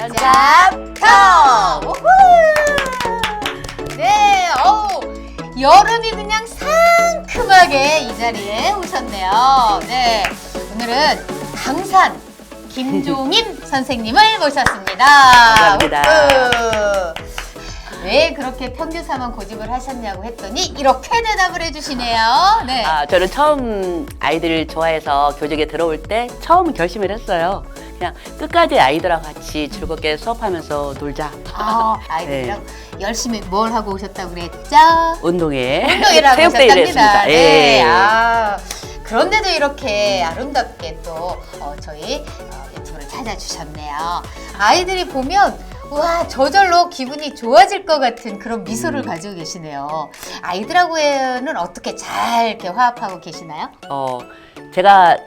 연잡 우후! 네, 어우, 여름이 그냥 상큼하게 이 자리에 오셨네요. 네, 오늘은 강산 김종임 선생님을 모셨습니다. 감사합니다. 우후! 왜 그렇게 평균사만 고집을 하셨냐고 했더니 이렇게 대답을 해주시네요. 네. 아, 저는 처음 아이들 좋아해서 교직에 들어올 때 처음 결심을 했어요. 그냥 끝까지 아이들하고 같이 즐겁게 수업하면서 놀자. 아, 아이들이랑 열심히 뭘 하고 오셨다고 그랬죠? 운동회. 운동이라고 체육대회를 하셨답니다. 했습니다. 네. 예. 아, 그런데도 이렇게 아름답게 또 어, 저희 어, 유튜브를 찾아주셨네요. 아이들이 보면 와 저절로 기분이 좋아질 것 같은 그런 미소를 음. 가지고 계시네요. 아이들하고는 어떻게 잘 이렇게 화합하고 계시나요? 어, 제가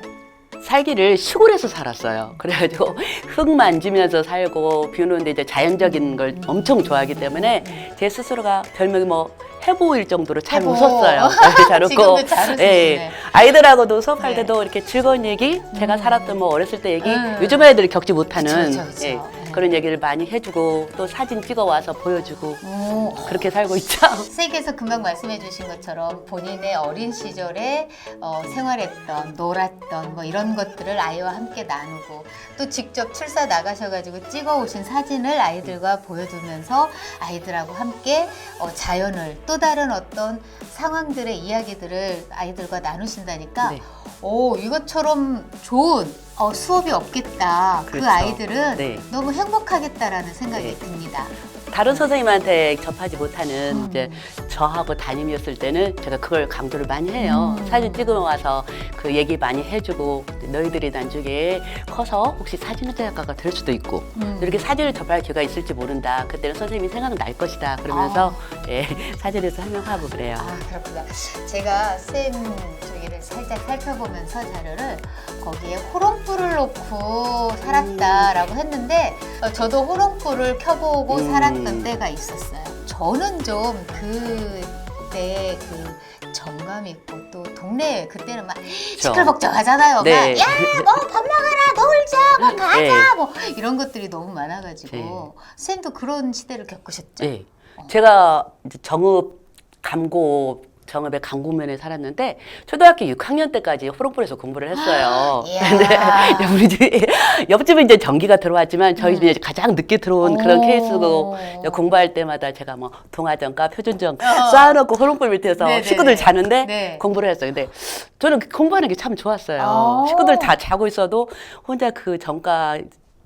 살기를 시골에서 살았어요. 그래가지고 흙 만지면서 살고 비 오는데 이제 자연적인 걸 엄청 좋아하기 때문에 제 스스로가 별명이 뭐 해보일 정도로 잘 해보. 웃었어요. 네, 잘 웃고. 잘 웃으시네. 아이들하고도 수업할 네. 때도 이렇게 즐거운 얘기, 제가 음. 살았던 뭐 어렸을 때 얘기, 음. 요즘 애들이 겪지 못하는 그쵸, 그쵸, 그쵸. 예, 네. 그런 얘기를 많이 해주고 또 사진 찍어 와서 보여주고 오, 그렇게 살고 있죠. 선생님께서 금방 말씀해 주신 것처럼 본인의 어린 시절에 어, 생활했던 놀았던 뭐 이런 것들을 아이와 함께 나누고 또 직접 출사 나가셔가지고 찍어 오신 사진을 아이들과 보여두면서 아이들하고 함께 어, 자연을 또 다른 어떤 상황들의 이야기들을 아이들과 나누신다니까 네. 오 이것처럼 좋은 어, 수업이 없겠다 그 그렇죠. 아이들은 네. 너무 행복하겠다라는 생각이 네. 듭니다. 다른 선생님한테 접하지 못하는 음. 이제 저하고 담임이었을 때는 제가 그걸 강조를 많이 해요. 음. 사진 찍어 와서 그 얘기 많이 해주고 너희들이 나중에 커서 혹시 사진 작가가 될 수도 있고 음. 이렇게 사진을 접할 기회가 있을지 모른다. 그때는 선생님이 생각날 것이다. 그러면서 예, 사진에서 설명하고 그래요. 아 그렇구나. 제가 쌤 저기를 살짝 살펴보면서 자료를 거기에 호롱불을 놓고 살았다라고 했는데 어, 저도 호롱불을 켜보고 음. 살았던 때가 있었어요. 저는 좀 그때 그 정감 있고 또 동네 그때는 막 시끌벅적하잖아요. 네. 막야뭐밥 먹어라 놀자 뭐 가자 네. 뭐 이런 것들이 너무 많아가지고 쌤도 그런 시대를 겪으셨죠? 네. 제가 이제 정읍 감고 정읍의 강구면에 살았는데 초등학교 6학년 때까지 호롱불에서 공부를 했어요. 근데 우리 집 옆집은 이제 전기가 들어왔지만 저희 집이 이제 가장 늦게 들어온 그런 오. 케이스고 공부할 때마다 제가 뭐 동화전과 표준전 어. 쌓아놓고 호롱불 밑에서 네네네. 식구들 자는데 네. 공부를 했어요. 근데 저는 그 공부하는 게 참 좋았어요. 어. 식구들 다 자고 있어도 혼자 그 전과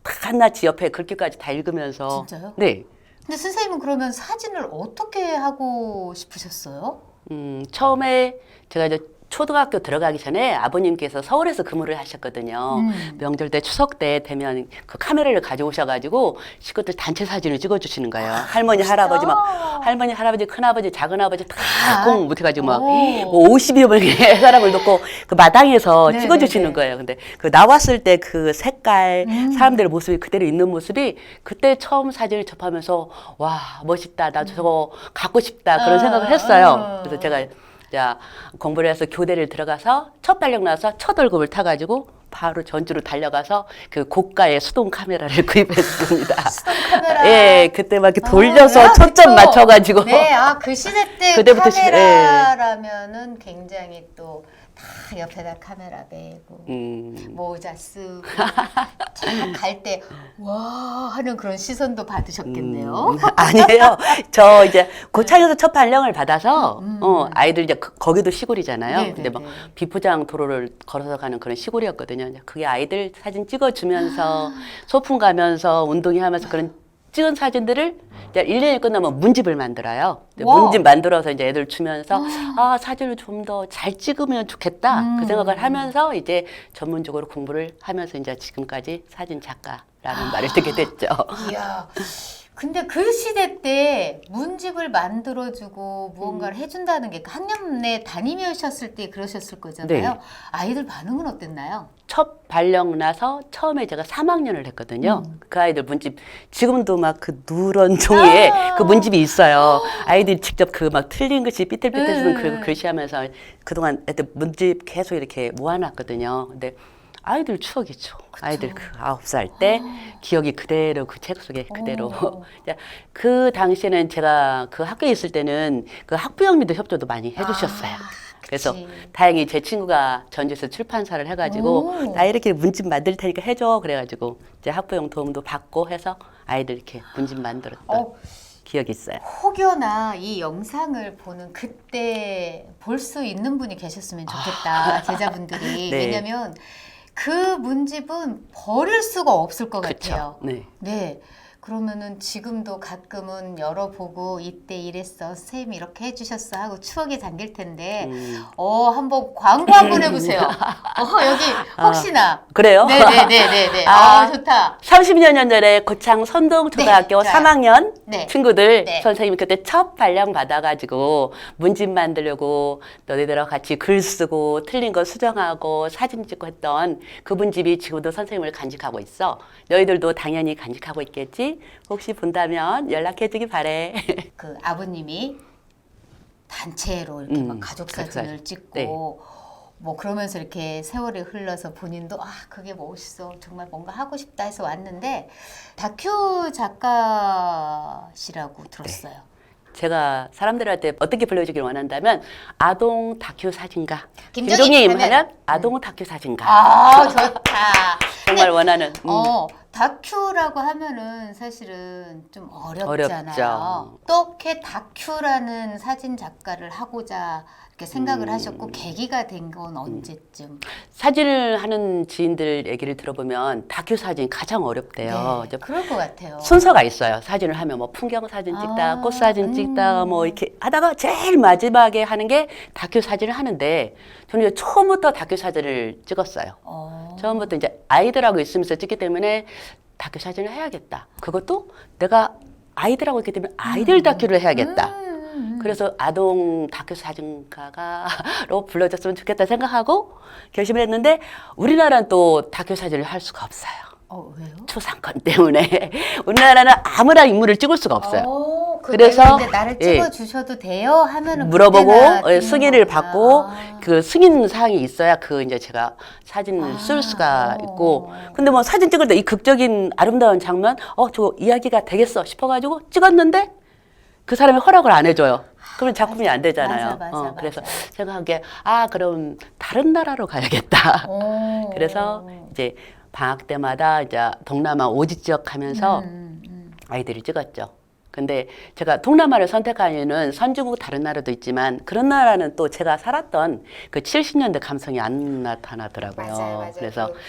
한낱이 옆에 글귀까지 다 읽으면서 진짜요? 네. 근데 선생님은 그러면 사진을 어떻게 하고 싶으셨어요? 음, 처음에 제가 이제 초등학교 들어가기 전에 아버님께서 서울에서 근무를 하셨거든요. 음. 명절 때 추석 때 되면 그 카메라를 가져오셔가지고 식구들 단체 사진을 찍어주시는 거예요. 할머니, 할아버지 막 할머니, 할아버지, 큰아버지, 작은아버지 다? 다꼭 못해가지고 막 오. 뭐 50여 명의 사람을 놓고 그 마당에서 네네네. 찍어주시는 거예요. 근데 그 나왔을 때 그 색깔, 음. 사람들의 모습이 그대로 있는 모습이 그때 처음 사진을 접하면서 와 멋있다, 나 저거 갖고 싶다 그런 어, 생각을 했어요. 어. 그래서 제가 자 공부를 해서 교대를 들어가서 첫 발령 나서 첫 월급을 타가지고 바로 전주로 달려가서 그 고가의 수동 카메라를 구입했습니다. 수동 카메라. 예, 그때 막 이렇게 돌려서 아, 초점 그쵸. 맞춰가지고. 네, 아 그 시대 때 그때부터 시- 예. 카메라라면은 굉장히 또 다 옆에다 카메라 메고 음, 모자 쓰고 갈 때 와 하는 그런 시선도 받으셨겠네요. 음, 아니에요. 저 이제 고창에서 첫 발령을 받아서 음. 어, 아이들 이제 그- 거기도 시골이잖아요. 네, 근데 네, 막 네. 비포장 도로를 걸어서 가는 그런 시골이었거든요. 그게 아이들 사진 아. 찍어주면서 소풍 가면서 운동회 하면서 그런 찍은 사진들을 이제 1년이 끝나면 문집을 만들어요. 와. 문집 만들어서 이제 애들 주면서 아, 사진을 좀 더 잘 찍으면 좋겠다. 음. 그 생각을 하면서 이제 전문적으로 공부를 하면서 이제 지금까지 사진 작가라는 말을 듣게 됐죠. 이야. 근데 그 시대 때 문집을 만들어주고 무언가를 음. 해준다는 게 학년 내 담임이셨을 때 그러셨을 거잖아요. 네. 아이들 반응은 어땠나요? 첫 발령 나서 처음에 제가 3학년을 했거든요. 음. 그 아이들 문집 지금도 막 그 누런 종이에 아. 그 문집이 있어요. 아이들이 직접 그 막 틀린 글씨 삐뚤삐뚤 쓰는 음. 그 글씨 하면서 그동안 애들 문집 계속 이렇게 모아놨거든요. 근데 아이들 추억이죠. 아이들 그 아홉 살 때 기억이 그대로 그 책 속에 그대로. 오. 이제 그 당시에는 제가 그 학교에 있을 때는 그 학부형리도 협조도 많이 해주셨어요. 아, 그래서 그치. 다행히 제 친구가 전주에서 출판사를 해가지고 오. 나 이렇게 문집 만들 테니까 해줘 그래가지고 이제 학부형 도움도 받고 해서 아이들 이렇게 문집 만들었던 어, 기억이 있어요. 혹여나 이 영상을 보는 그때 볼 수 있는 분이 계셨으면 좋겠다 제자분들이 네. 왜냐면 그 문집은 버릴 수가 없을 것 같아요. 그렇죠. 네. 네. 그러면은 지금도 가끔은 열어보고 이때 이랬어 선생님이 이렇게 해주셨어 하고 추억에 잠길 텐데 음. 어 한번 광고 한번 해보세요. 어 여기 혹시나 그래요? 네네네네네 아, 아. 좋다. 30여 전에 고창 선동 초등학교 네, 좋아요. 3학년 네. 친구들 네. 선생님이 그때 첫 발령 받아가지고 문집 만들려고 너희들하고 같이 글 쓰고 틀린 거 수정하고 사진 찍고 했던 그 문집이 지금도 선생님을 간직하고 있어. 너희들도 당연히 간직하고 있겠지? 혹시 본다면 연락해 주기 바래. 그 아버님이 단체로 이렇게 음, 막 가족 가족 사진을 사진. 찍고 네. 뭐 그러면서 이렇게 세월이 흘러서 본인도 아 그게 멋있어 정말 뭔가 하고 싶다 해서 왔는데 다큐 작가시라고 들었어요. 제가 사람들한테 어떻게 불러주길 원한다면 아동 다큐 사진가. 김정희 김종임 하면- 하면 아동 다큐 사진가. 아 좋다. 정말 원하는. 음. 어 다큐라고 하면은 사실은 좀 어렵잖아요. 어렵죠. 어떻게 다큐라는 사진 작가를 하고자 이렇게 생각을 음. 하셨고 계기가 된 건 언제쯤? 사진을 하는 지인들 얘기를 들어보면 다큐 사진 가장 어렵대요. 네, 저 그럴 것 같아요. 순서가 있어요. 사진을 하면 뭐 풍경 사진 찍다, 아, 꽃 사진 음. 찍다, 뭐 이렇게 하다가 제일 마지막에 하는 게 다큐 사진을 하는데 저는 처음부터 다큐 사진을 찍었어요. 어. 처음부터 이제 아이들하고 있으면서 찍기 때문에 다큐 사진을 해야겠다. 그것도 내가 아이들하고 있기 때문에 아이들 다큐를 해야겠다. 음, 음. 그래서 아동 다큐 사진가가로 불러줬으면 좋겠다 생각하고 결심을 했는데 우리나라는 또 다큐 사진을 할 수가 없어요. 어 왜요? 초상권 때문에 우리나라는 아무나 인물을 찍을 수가 없어요. 어, 그 그래서, 나를 예. 찍어 주셔도 돼요 하면은 물어보고 예, 승인을. 받고 아. 그 승인 사항이 있어야 그 이제 제가 사진을 아, 쓸 수가 어. 있고 근데 뭐 사진 찍을 때 이 극적인 아름다운 장면 어 저 이야기가 되겠어 싶어가지고 찍었는데 그 사람이 허락을 안 해줘요. 그러면 작품이 안 되잖아요. 맞아, 맞아, 어, 맞아. 그래서 제가 한게 아 그럼 다른 나라로 가야겠다. 어. 그래서 이제 방학 때마다 이제 동남아 오지 지역 가면서 음, 음. 아이들을 찍었죠. 근데 제가 동남아를 선택한 이유는 선진국 다른 나라도 있지만 그런 나라는 또 제가 살았던 그 70년대 감성이 안 나타나더라고요. 맞아요, 맞아요. 그래서 그,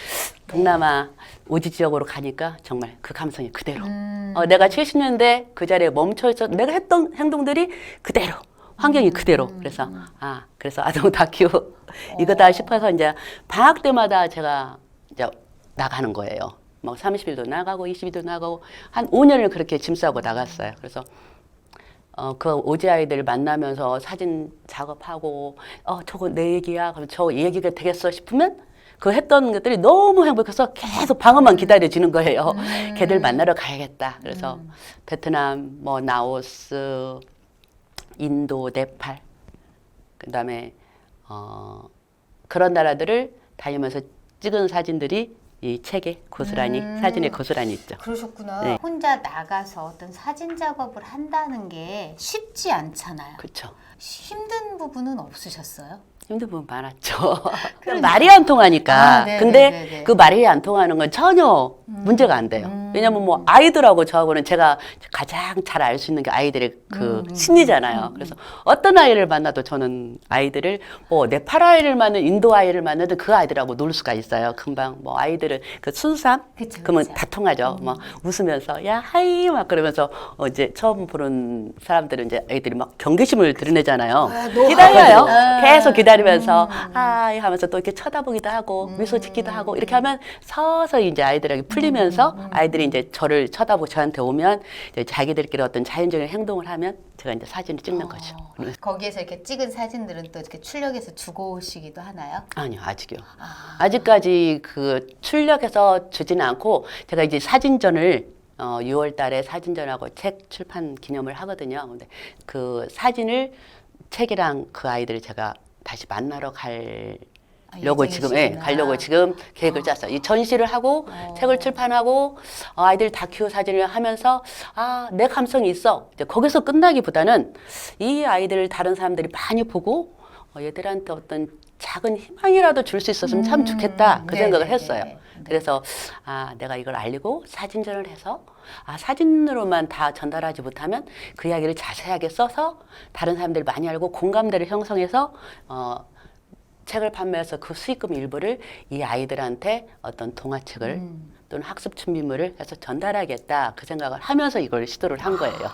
동남아 오지 지역으로 가니까 정말 그 감성이 그대로. 음. 어, 내가 70년대 그 자리에 멈춰 있어 내가 했던 행동들이 그대로. 환경이 그대로. 음. 그래서 아 그래서 아동 다큐 이거다 싶어서 이제 방학 때마다 제가 이제 나가는 거예요. 막 30일도 나가고 20일도 나가고 한 5년을 그렇게 짐 싸고 나갔어요. 그래서 어, 그 오지 아이들 만나면서 사진 작업하고 어 저거 내 얘기야. 그럼 저 얘기가 되겠어 싶으면 그 했던 것들이 너무 행복해서 계속 방어만 기다려지는 거예요. 음. 걔들 만나러 가야겠다. 그래서 음. 베트남, 뭐 라오스, 인도, 네팔, 그다음에 어, 그런 나라들을 다니면서 찍은 사진들이 이 책에 고스란히 음. 사진에 고스란히 있죠. 그러셨구나. 네. 혼자 나가서 어떤 사진 작업을 한다는 게 쉽지 않잖아요. 그렇죠. 힘든 부분은 없으셨어요? 힘든 부분 많았죠. 그러니까. 말이 안 통하니까. 아, 네, 근데 네, 네, 네. 그 말이 안 통하는 건 전혀 문제가 안 돼요. 음. 왜냐면 뭐 아이들하고 저하고는 제가 가장 잘 알 수 있는 게 아이들의 그 음, 음, 심리잖아요. 음, 그래서 어떤 아이를 만나도 저는 아이들을 뭐 네팔 아이를 만나 인도 아이를 만나도 그 아이들하고 놀 수가 있어요. 금방 뭐 아이들은 그 순수함 그쵸, 그러면 그쵸. 다 통하죠. 막 웃으면서 야 하이 막 그러면서 어 이제 처음 보는 사람들은 이제 애들이 막 경계심을 드러내잖아요. 아. 기다려요. 아. 계속 기다 리면서 음. 하이 하면서 또 이렇게 쳐다보기도 하고 미소 짓기도 하고 이렇게 음. 하면 서서히 이제 아이들에게 풀리면서 아이들이 이제 저를 쳐다보고 저한테 오면 이제 자기들끼리 어떤 자연적인 행동을 하면 제가 이제 사진을 찍는 거죠. 어. 거기에서 이렇게 찍은 사진들은 또 이렇게 출력해서 주고 오시기도 하나요? 아니요, 아직이요. 아. 아직까지 그 출력해서 주지는 않고 제가 이제 사진전을 어 6월 달에 사진전하고 책 출판 기념을 하거든요. 근데 그 사진을 책이랑 그 아이들을 제가 다시 만나러 갈 려고 지금 예. 가려고 지금 계획을 어. 짰어요. 이 전시를 하고 어. 책을 출판하고 어, 아이들 다큐 사진을 하면서 아 내 감성이 있어. 이제 거기서 끝나기보다는 이 아이들을 다른 사람들이 많이 보고 어, 얘들한테 어떤 작은 희망이라도 줄 수 있었으면 참 음, 좋겠다 그 네, 생각을 네, 했어요. 네, 네. 그래서 아 내가 이걸 알리고 사진전을 해서 아 사진으로만 다 전달하지 못하면 그 이야기를 자세하게 써서 다른 사람들이 많이 알고 공감대를 형성해서 어 책을 판매해서 그 수익금 일부를 이 아이들한테 어떤 동화책을 음. 또는 학습 준비물을 해서 전달하겠다 그 생각을 하면서 이걸 시도를 한 거예요.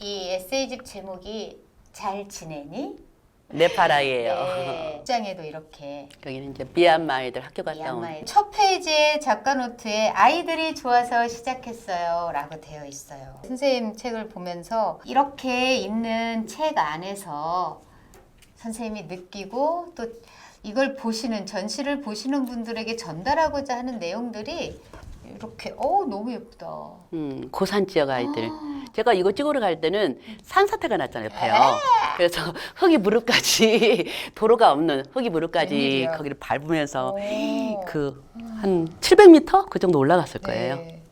이 에세이집 제목이 잘 지내니? 네파라이예요. 네. 입장에도 이렇게 여기는 이제 미얀마 아이들 학교 갔다 온. 미얀마의 첫 페이지에 작가 노트에 아이들이 좋아서 시작했어요 라고 되어 있어요. 선생님 책을 보면서 이렇게 있는 책 안에서 선생님이 느끼고 또 이걸 보시는 전시를 보시는 분들에게 전달하고자 하는 내용들이 이렇게 어 너무 예쁘다. 음, 고산 지역 아이들. 아. 제가 이거 찍으러 갈 때는 산사태가 났잖아요, 옆에요. 그래서 흙이 무릎까지 도로가 없는 흙이 무릎까지 웬일이야. 거기를 밟으면서 오. 그 한 700m 그 정도 올라갔을 거예요. 네.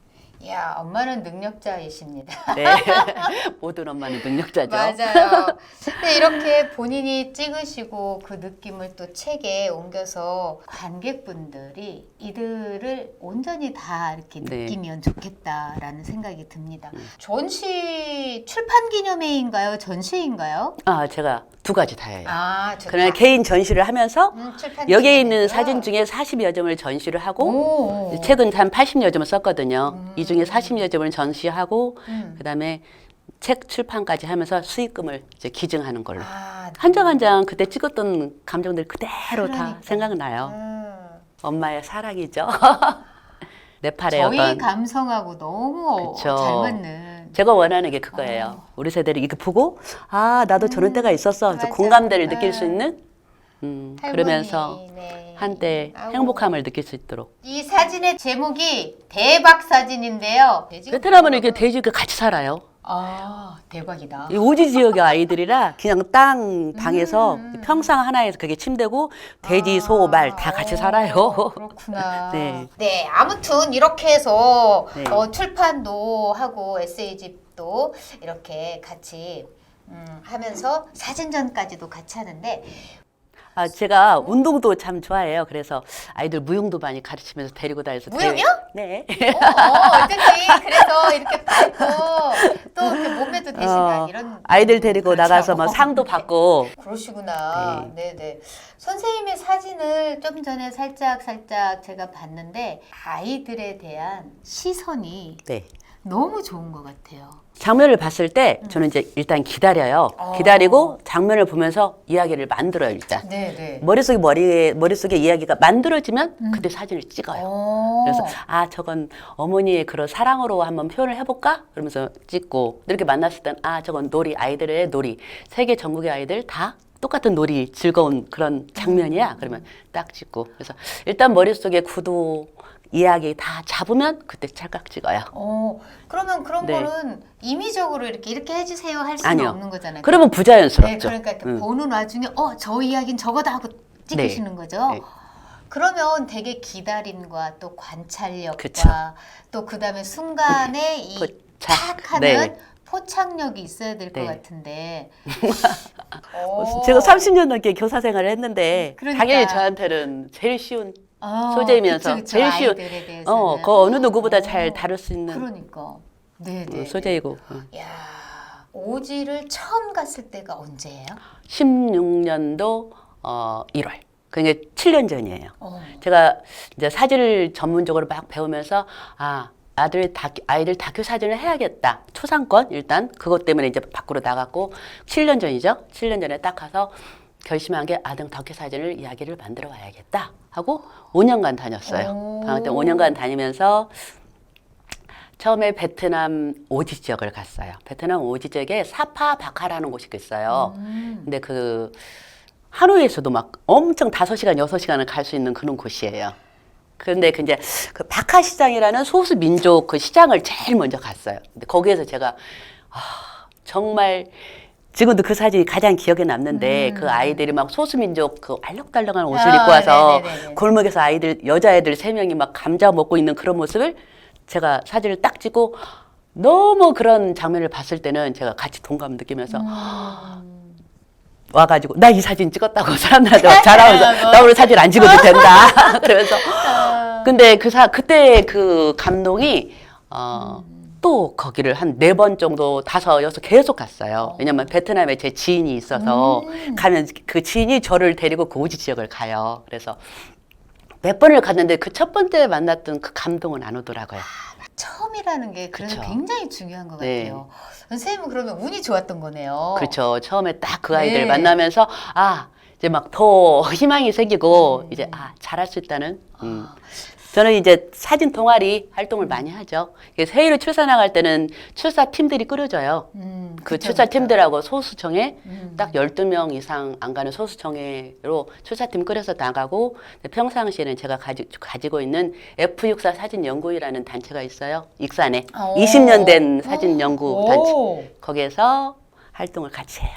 야 엄마는 능력자이십니다. 네. 모든 엄마는 능력자죠. 맞아요. 근데 이렇게 본인이 찍으시고 그 느낌을 또 책에 옮겨서 관객분들이 이들을 온전히 다 이렇게 네. 느끼면 좋겠다라는 생각이 듭니다. 음. 전시 출판 기념회인가요? 전시인가요? 아, 제가 두 가지 다 해요. 아, 좋다. 그러나 개인 전시를 하면서 음, 출판 여기에 있는. 사진 중에 40여 점을 전시를 하고 오, 오. 책은 한 80여 점을 썼거든요. 음. 이 중에 40여 점을 전시하고 음. 그다음에 책 출판까지 하면서 수익금을 이제 기증하는 걸로. 아, 한장 한 장 그때 찍었던 감정들 그대로 그러니까. 다 생각나요. 음. 엄마의 사랑이죠. 네팔의 저희 어떤 감성하고 너무 어- 그쵸. 잘 맞는 제가 원하는 게 그거예요. 우리 세대를 이렇게 보고 아 나도 저런 때가 있었어. 그래서 음. 맞아. 공감대를 느낄 네. 수 있는 음, 할머니, 그러면서 네. 한때 아우. 행복함을 느낄 수 있도록. 이 사진의 제목이 대박 사진인데요. 베트남은 이렇게 돼지가 같이 살아요. 아 대박이다. 이 오지 지역의 아이들이라 그냥 땅 방에서 음. 평상 하나에서 그게 침대고 돼지, 아, 소, 말 다 같이 어, 살아요. 그렇구나. 네. 네. 아무튼 이렇게 해서 네. 어, 출판도 하고 에세이집도 이렇게 같이 음, 하면서 사진전까지도 같이 하는데 아, 제가 운동도 참 좋아해요. 그래서 아이들 무용도 많이 가르치면서 데리고 다녀서 무용이요? 네. 어, 어, 어쩐지 그래서 이렇게 밟고 또 이렇게 몸매도 대신한 어, 이런 아이들 데리고 그렇죠. 나가서 뭐 상도 받고 그러시구나. 네, 네. 선생님의 사진을 좀 전에 살짝 살짝 제가 봤는데 아이들에 대한 시선이 네. 너무 좋은 것 같아요. 장면을 봤을 때 저는 이제 일단 기다려요. 어. 기다리고 장면을 보면서 이야기를 만들어요, 일단. 네, 네. 머릿속에 머리에 머릿속에 이야기가 만들어지면 그때 사진을 찍어요. 어. 그래서 아 저건 어머니의 그런 사랑으로 한번 표현을 해 볼까 그러면서 찍고 이렇게 만났을 땐 아 저건 놀이 아이들의 놀이 세계 전국의 아이들 다 똑같은 놀이 즐거운 그런 장면이야 그러면 딱 찍고 그래서 일단 머릿속에 구도 이야기 다 잡으면 그때 찰칵 찍어요 어, 그러면 그런 네. 거는 임의적으로 이렇게 이렇게 해주세요 할 수는 아니요. 없는 거잖아요. 그러면 네, 부자연스럽죠 그러니까 이렇게 응. 보는 와중에 어, 저 이야기는 저거다 하고 찍으시는 거죠. 네. 그러면 되게 기다림과 또 관찰력과 그쵸. 또 그다음에 순간에 이 포착. 탁 하는 네. 포착력이 있어야 될 것 네. 같은데. 오. 제가 30년 넘게 교사 생활을 했는데 그러니까. 당연히 저한테는 제일 쉬운 어, 소재이면서 그쵸, 그쵸. 제일 쉬운 아이들에 대해서는. 어, 그 어느 누구보다 잘 어, 다룰 수 있는 그러니까. 네, 네. 어, 소재이고 어. 야, 오지를 처음 갔을 때가 언제예요? 16년도 어, 1월. 그게 7년 전이에요. 어. 제가 이제 사진을 전문적으로 막 배우면서 아 아들 다큐, 아이들 다큐 사진을 해야겠다. 초상권 일단 그것 때문에 이제 밖으로 나갔고 7년 전이죠. 7년 전에 딱 가서 결심한 게 아등 다큐 사진을 이야기를 만들어 와야겠다 하고 5년간 다녔어요. 오. 방학 때 5년간 다니면서 처음에 베트남 오지 지역을 갔어요. 베트남 오지 지역에 사파 바카라는 곳이 있어요. 음. 근데 그 하노이에서도 막 엄청 다섯 시간 여섯 시간을 갈 수 있는 그런 곳이에요. 그런데 그 이제 그 바카 시장이라는 소수 민족 그 시장을 제일 먼저 갔어요. 근데 거기에서 제가 아, 정말 지금도 그 사진이 가장 기억에 남는데 음. 그 아이들이 막 소수민족 그 알록달록한 옷을 아, 입고 와서 네네네네. 골목에서 아이들 여자애들 세 명이 막 감자 먹고 있는 그런 모습을 제가 사진을 딱 찍고 너무 그런 장면을 봤을 때는 제가 같이 동감 느끼면서 음. 와가지고 나 이 사진 찍었다고 사람들한테 막 자랑하면서 나 오늘 사진 안 찍어도 된다 그러면서 근데 그 사 그때 그 감동이 어. 또 거기를 한 네 번 정도 다섯 여섯 계속 갔어요. 왜냐면 베트남에 제 지인이 있어서 음. 가면 그 지인이 저를 데리고 그 오지 지역을 가요. 그래서 몇 번을 갔는데 그 첫 번째 만났던 그 감동은 안 오더라고요. 처음이라는 게 그래서 그쵸. 굉장히 중요한 것 네. 같아요. 선생님은 그러면 운이 좋았던 거네요. 그렇죠. 처음에 딱 그 아이들 네. 만나면서 아 이제 막 더 희망이 생기고 음. 이제 아 잘할 수 있다는. 음. 저는 이제 사진 동아리 활동을 많이 하죠. 그래서 해외로 출사 나갈 때는 출사 팀들이 꾸려져요. 음, 그 그쵸, 출사 그쵸. 팀들하고 소수청에 음. 딱 12명 이상 안 가는 소수청회로 출사팀 꾸려서 나가고 평상시에는 제가 가지, 가지 고 있는 F64 사진 연구회라는 단체가 있어요. 익산에. 오. 20년 된 사진 연구 단체. 오. 거기에서 활동을 같이 해요.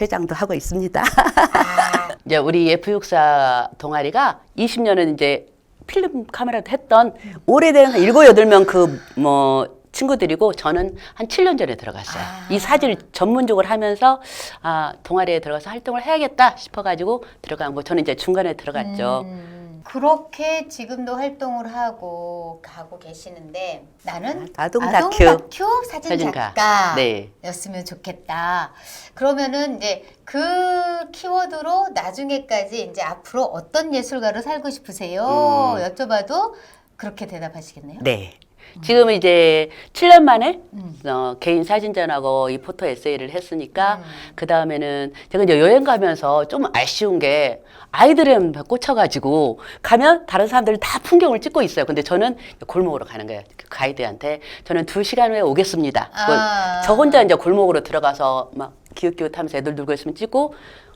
회장도 하고 있습니다. 아, 이제 우리 F64 동아리가 20년은 이제 필름 카메라도 했던 오래된 한 7, 8명 그 뭐 친구들이고 저는 한 7년 전에 들어갔어요. 아. 이 사진을 전문적으로 하면서 아, 동아리에 들어가서 활동을 해야겠다 싶어 가지고 들어간 거 저는 이제 중간에 들어갔죠. 음, 그렇게 지금도 활동을 하고 가고 계시는데 나는 아동 아동 다큐. 사진 사진가. 작가였으면 네. 좋겠다. 그러면은 이제 그 키워드로 나중에까지 이제 앞으로 어떤 예술가로 살고 싶으세요? 음. 여쭤봐도 그렇게 대답하시겠네요. 네. 지금 이제 7년 만에 음. 어, 개인 사진전하고 이 포토 에세이를 했으니까 음. 그 다음에는 제가 이제 여행 가면서 좀 아쉬운 게 아이들에 꽂혀가지고 가면 다른 사람들 다 풍경을 찍고 있어요. 근데 저는 골목으로 가는 거예요. 그 가이드한테 저는 두 시간 후에 오겠습니다. 아. 저 혼자 이제 골목으로 들어가서 막 기웃기웃하면서 애들 놀고 있으면 찍고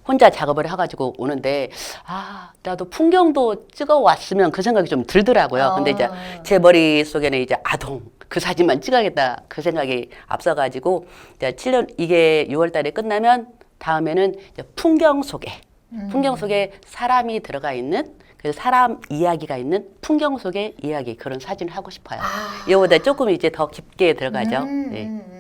혼자 작업을 해가지고 오는데 아 나도 풍경도 찍어 왔으면 그 생각이 좀 들더라고요. 근데 이제 어. 제 머릿 속에는 이제 아동 그 사진만 찍어야겠다 그 생각이 앞서가지고 이제 7년 이게 6월달에 끝나면 다음에는 이제 풍경 속에 음. 풍경 속에 사람이 들어가 있는 그 사람 이야기가 있는 풍경 속의 이야기 그런 사진을 하고 싶어요. 아. 이거보다 조금 이제 더 깊게 들어가죠. 음, 네.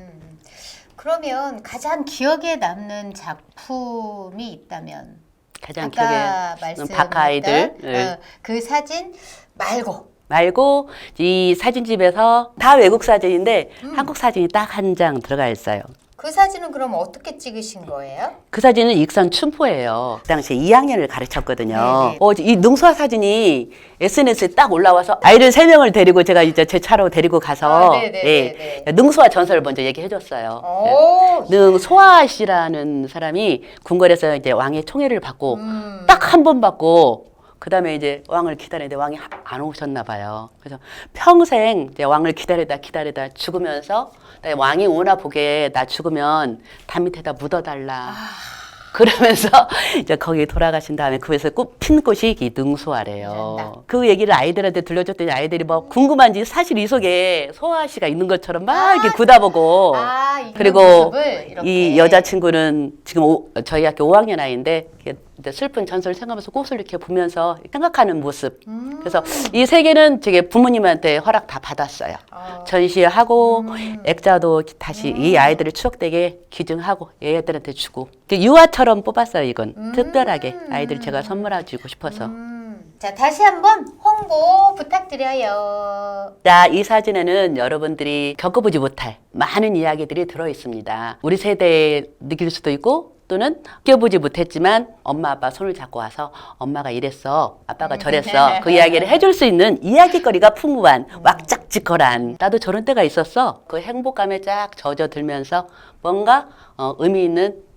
그러면 가장 기억에 남는 작품이 있다면 가장 아까 기억에 말씀했던 박하이들 네. 어, 그 사진 말고 말고 이 사진집에서 다 외국 사진인데 음. 한국 사진이 딱 한 장 들어가 있어요. 그 사진은 그럼 어떻게 찍으신 거예요? 그 사진은 익산 춘포예요. 그 당시에 2학년을 가르쳤거든요. 네네. 어, 이 능수화 사진이 SNS에 딱 올라와서 아이들 세명을 데리고 제가 이제 제 차로 데리고 가서 아, 네네네네. 예, 능수화 전설을 먼저 얘기해 줬어요. 오, 능소아 씨라는 사람이 궁궐에서 이제 왕의 총애를 받고 음. 딱한 번 받고 그 다음에 이제 왕을 기다리는데 왕이 하- 안 오셨나 봐요. 그래서 평생 이제 왕을 기다리다 기다리다 죽으면서 나 왕이 오나 보게 나 죽으면 담 밑에다 묻어달라. 그러면서 이제 거기 돌아가신 다음에 그에서 꽃핀 곳이 이 능소아래요. 잘한다. 그 얘기를 아이들한테 들려줬더니 아이들이 뭐 궁금한지 사실 이 속에 소아 씨가 있는 것처럼 막 이렇게 굳어보고 아, 이 그리고. 이 여자친구는 지금 오- 저희 학교 5학년 아이인데 슬픈 전설을 생각하면서 꽃을 이렇게 보면서 생각하는 모습. 음. 그래서 이 세 개는 되게 부모님한테 허락 다 받았어요. 어. 전시하고 음. 액자도 다시 이 아이들을 추억되게 기증하고 얘들한테 주고 그 유아처럼 뽑았어요 이건 음. 특별하게 아이들 제가 선물해주고 싶어서 음. 자, 다시 한번 홍보 부탁드려요. 자, 이 사진에는 여러분들이 겪어보지 못할 많은 이야기들이 들어 있습니다. 우리 세대에 느낄 수도 있고 또는 느껴보지 못했지만 엄마 아빠 손을 잡고 와서 엄마가 이랬어 아빠가 저랬어 그 이야기를 해줄 수 있는 이야기거리가 풍부한 왁짝지껄한. 나도 저런 때가 있었어. 그 행복감에 쫙 젖어들면서 뭔가 어, 의미 있는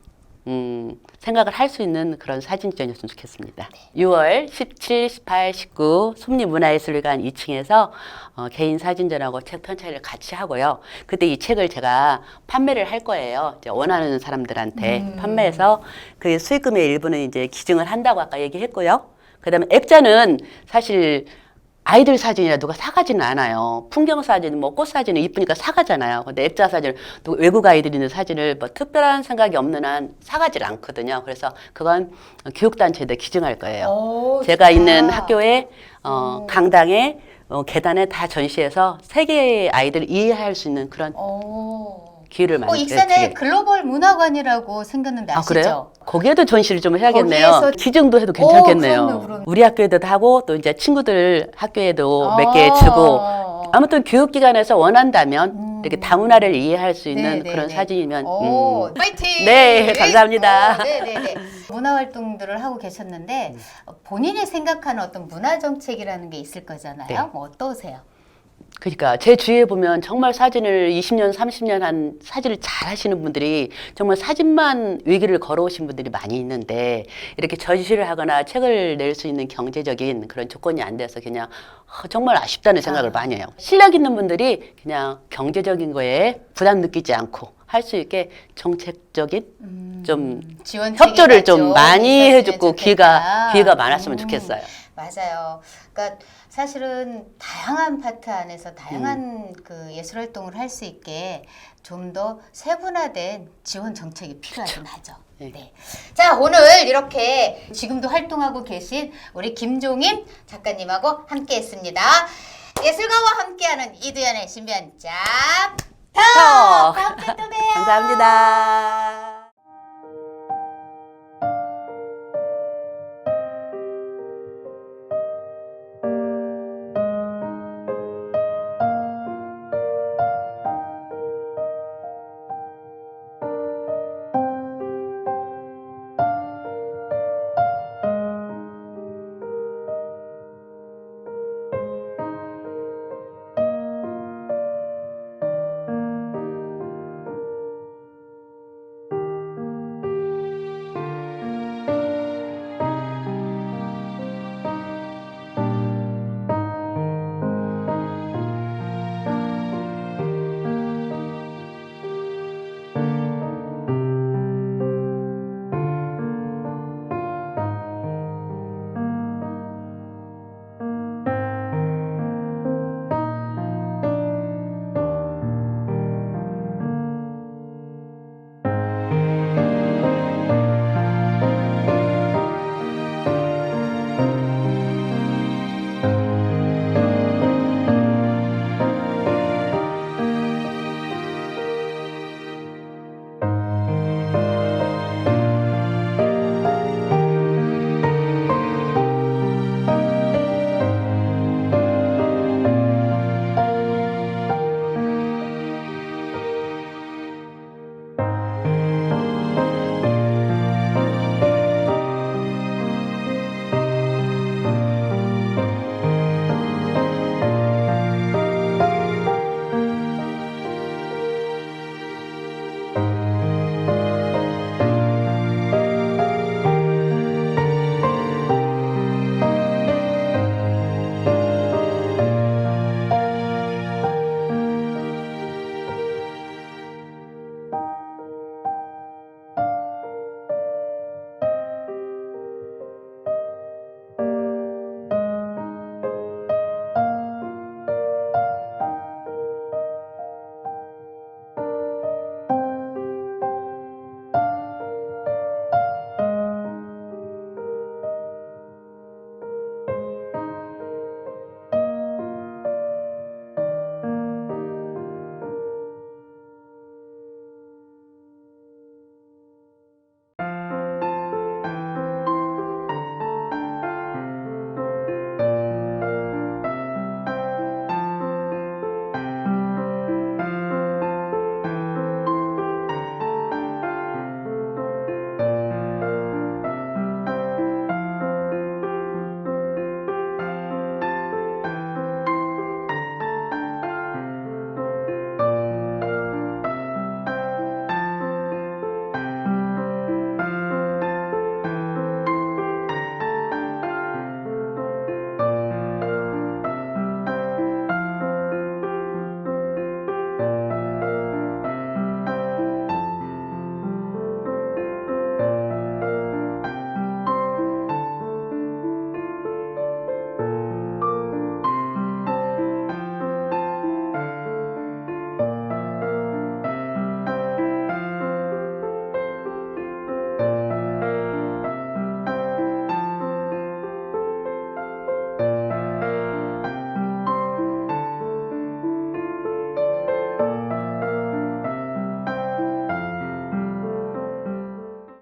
음, 생각을 할 수 있는 그런 사진전이었으면 좋겠습니다. 6월 17, 18, 19 솜리문화예술관 2층에서 어, 개인 사진전하고 책 편찬을 같이 하고요. 그때 이 책을 제가 판매를 할 거예요. 이제 원하는 사람들한테 음. 판매해서 그 수익금의 일부는 이제 기증을 한다고 아까 얘기했고요. 그다음에 액자는 사실 아이들 사진이라 누가 사가지는 않아요. 풍경 사진, 뭐 꽃 사진은 이쁘니까 사가잖아요. 근데 액자 사진, 또 외국 아이들이 있는 사진을 뭐 특별한 생각이 없는 한 사가질 않거든요. 그래서 그건 교육단체에 기증할 거예요. 오, 제가 좋다. 있는 학교에 어, 오. 강당에 어, 계단에 다 전시해서 세계의 아이들을 이해할 수 있는 그런 오. 기회를 어, 만들 익산에 글로벌 문화관이라고 생겼는데 아 아시죠? 그래요? 거기에도 전시를 좀 해야겠네요. 거기에서- 기증도 해도 괜찮겠네요. 오, 그럼요, 그럼요. 우리 학교에도 하고 또 이제 친구들 학교에도 몇개 어. 주고 아무튼 교육기관에서 원한다면 음. 이렇게 다문화를 이해할 수 있는 네, 네, 그런 네. 사진이면 오, 음. 파이팅! 네, 감사합니다. 어, 네, 네, 네. 문화 활동들을 하고 계셨는데 어, 본인이 생각하는 어떤 문화 정책이라는 게 있을 거잖아요. 네. 뭐 어떠세요? 그러니까 제 주위에 보면 정말 사진을 20년, 30년 한 사진을 잘 하시는 분들이 정말 사진만 위기를 걸어오신 분들이 많이 있는데 이렇게 전시를 하거나 책을 낼 수 있는 경제적인 그런 조건이 안 돼서 그냥 어, 정말 아쉽다는 생각을 아. 많이 해요. 실력 있는 분들이 그냥 경제적인 거에 부담 느끼지 않고 할 수 있게 정책적인 좀 지원 협조를 좀 많이 해주고. 기회가 기회가 많았으면 음, 좋겠어요. 맞아요. 그러니까 사실은 다양한 파트 안에서 다양한 음. 그 예술 활동을 할 수 있게 좀 더 세분화된 지원 정책이 필요하긴 하죠. 네. 네. 자, 오늘 이렇게 지금도 활동하고 계신 우리 김종임 작가님하고 함께 했습니다. 예술가와 함께하는 이두연의 신비한 짭. 더. 다음 주에 또 봬요. 감사합니다.